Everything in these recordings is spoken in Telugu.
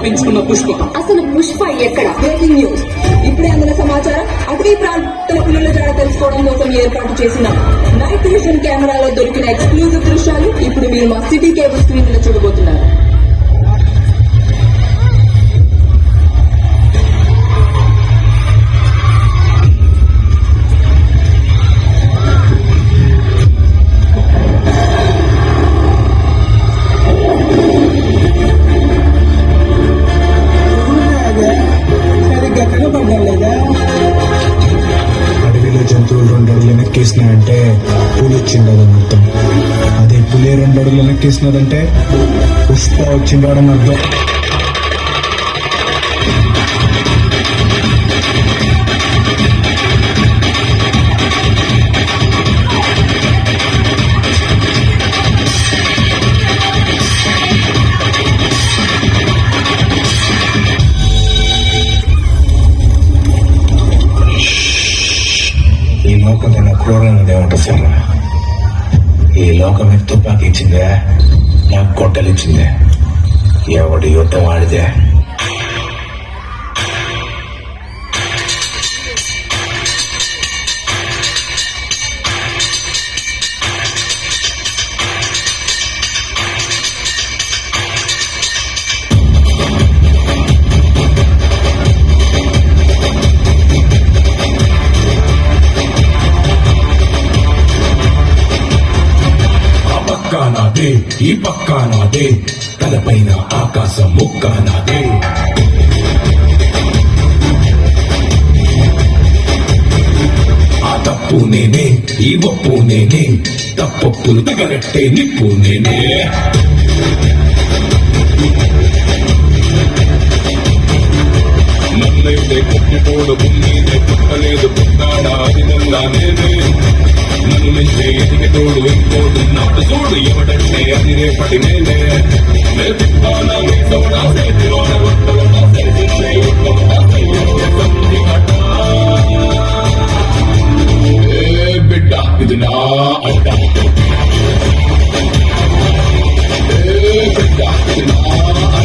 తప్పించుకున్న పుష్ప. అసలు పుష్ప ఎక్కడ? బ్రేకింగ్ న్యూస్ ఇప్పుడే అందిన సమాచారం అటవీ ప్రాంతాల పిల్లల జాడ తెలుసుకోవడం కోసం ఏర్పాటు చేసిన నైట్ విజన్ కెమెరాలో దొరికిన ఎక్స్క్లూజివ్ దృశ్యాలు ఇప్పుడు మీరు మా సిటీ కేబుల్ స్క్రీన్లో చూడబోతున్నారు. రెండు అడుగులు వెనక్కేసినాయంటే పులి వచ్చిండదని అర్థం అదే పులి రెండు అడుగులు వెనక్కేసినదంటే పుష్ప వచ్చిండని అర్థం 打电话来。పక్కానాదే ఈ పక్కానాదే తలపైన ఆకాశం ముక్కానాదే ఆ తప్పు నేనే ఈ ఒప్పు నేనే తప్పప్పులు తగలట్టే నిప్పు నేనే. నన్నైతే కొట్టిపోడు భూమినే పుట్టలేదు పుట్టాడా అది నల్లా నేనే. നടുമെന്നെ എതികത്തോട് എപ്പോഴും നാട്ടത്തോട് എവിടട്ടെ അതിനെ പടിമേലെ ബിഡ ഇത് നാ അട്ട ബിഡ ഇത് നാ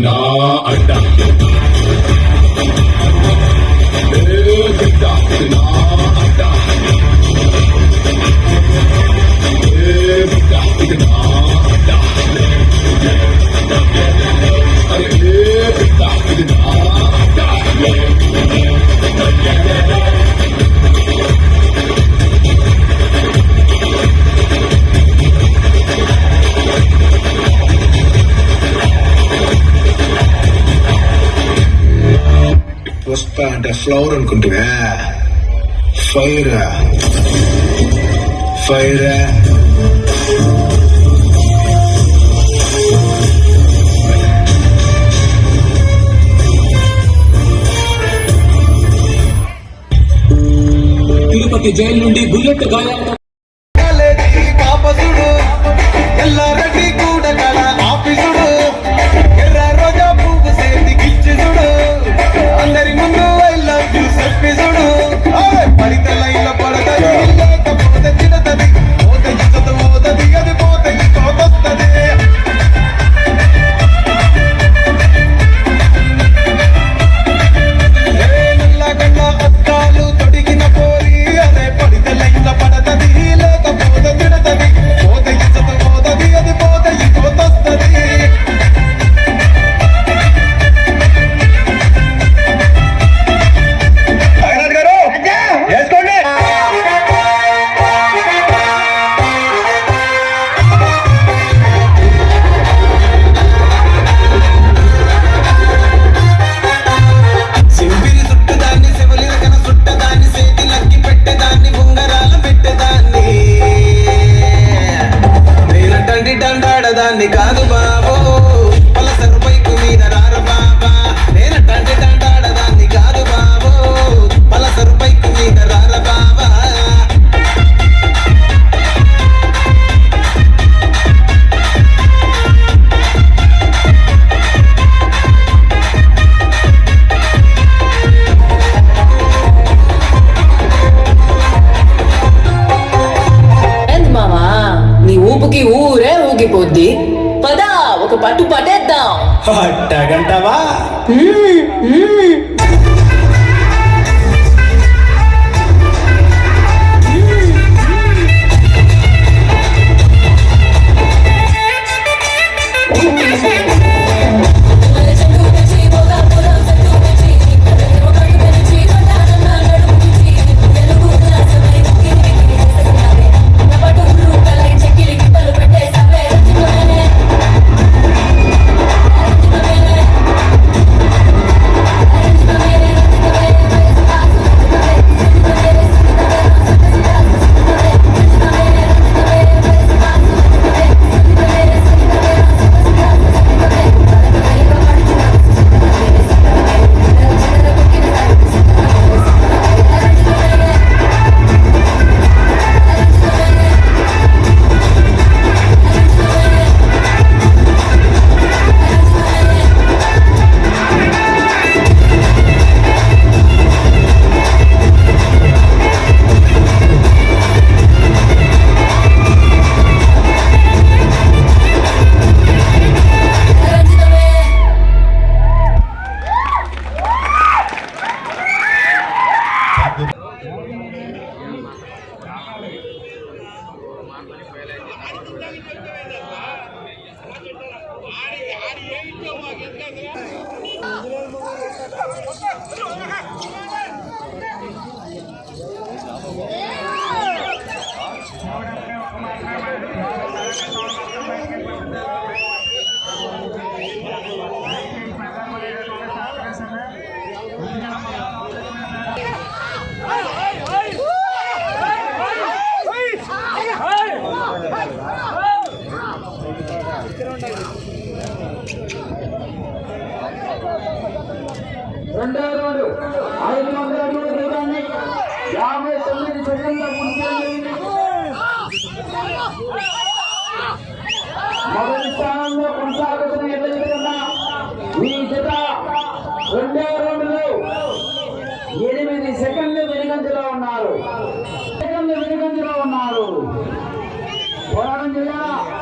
na na na na flower అనుకుంటువే fire fire Tirupati jail నుండి బుల్లెట్ గాయాలతో We got the vamos. రెండో రోజు ఐదు వందల అడుగుల దూరాన్ని యాభై తొమ్మిది సెకండ్ల ముందు మొదటి స్థానంలో కొనసాగుతున్న ఎమ్మెల్యే కన్నా మీ జత రెండో రౌండ్లో ఎనిమిది సెకండ్లు వెనుగంజలో ఉన్నారు. సెకండ్లు వెనుగంజలో ఉన్నారు. పోరాటం చేయాలా?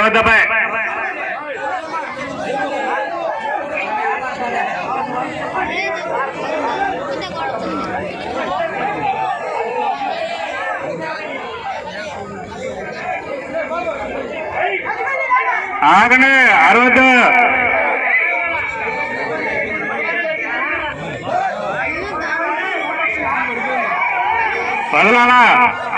હવે તો ભાઈ ஆகணு அறுபது. பதினாலா.